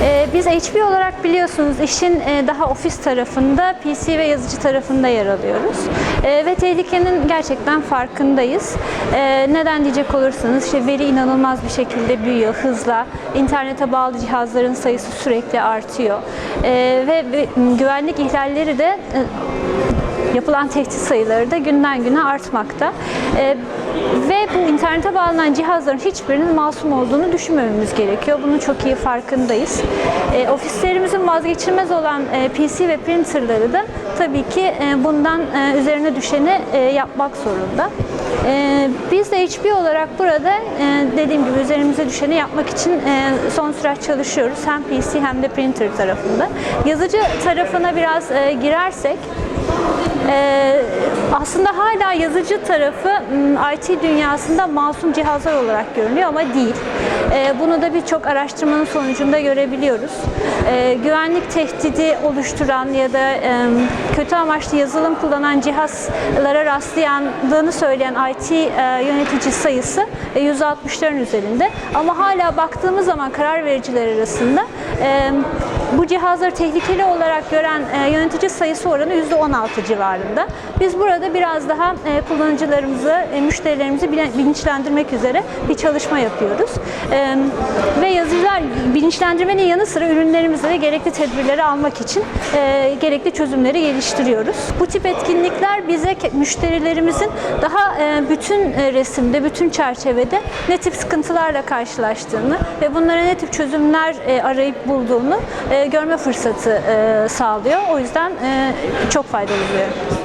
HP olarak biliyorsunuz işin e, daha ofis tarafında, PC ve yazıcı tarafında yer alıyoruz. E, ve tehlikenin gerçekten farkındayız. E, neden diyecek olursanız işte veri inanılmaz bir şekilde büyüyor hızla. İnternete bağlı cihazların sayısı sürekli artıyor. E, ve, ve güvenlik ihlalleri de e, yapılan tehdit sayıları da günden güne artmakta. Ee, ve bu internete bağlanan cihazların hiçbirinin masum olduğunu düşünmememiz gerekiyor. Bunun çok iyi farkındayız. Ee, ofislerimizin vazgeçilmez olan e, PC ve printerları da tabii ki e, bundan e, üzerine düşeni e, yapmak zorunda. E, biz de HP olarak burada e, dediğim gibi üzerimize düşeni yapmak için e, son süreç çalışıyoruz. Hem PC hem de printer tarafında. Yazıcı tarafına biraz e, girersek ee, aslında hala yazıcı tarafı IT dünyasında masum cihazlar olarak görünüyor ama değil. Ee, bunu da birçok araştırmanın sonucunda görebiliyoruz. Ee, güvenlik tehdidi oluşturan ya da e, kötü amaçlı yazılım kullanan cihazlara rastlayandığını söyleyen IT e, yönetici sayısı e, 160'ların üzerinde. Ama hala baktığımız zaman karar vericiler arasında e, bu cihazları tehlikeli olarak gören e, yönetici sayısı oranı %16 civarında. Biz burada biraz daha e, kullanıcılarımızı, e, müşterilerimizi bilinçlendirmek üzere bir çalışma yapıyoruz. Ve yazıcılar bilinçlendirmenin yanı sıra ürünlerimizde de gerekli tedbirleri almak için gerekli çözümleri geliştiriyoruz. Bu tip etkinlikler bize müşterilerimizin daha bütün resimde, bütün çerçevede ne tip sıkıntılarla karşılaştığını ve bunlara ne tip çözümler arayıp bulduğunu görme fırsatı e, sağlıyor. O yüzden e, çok faydalı buluyorum.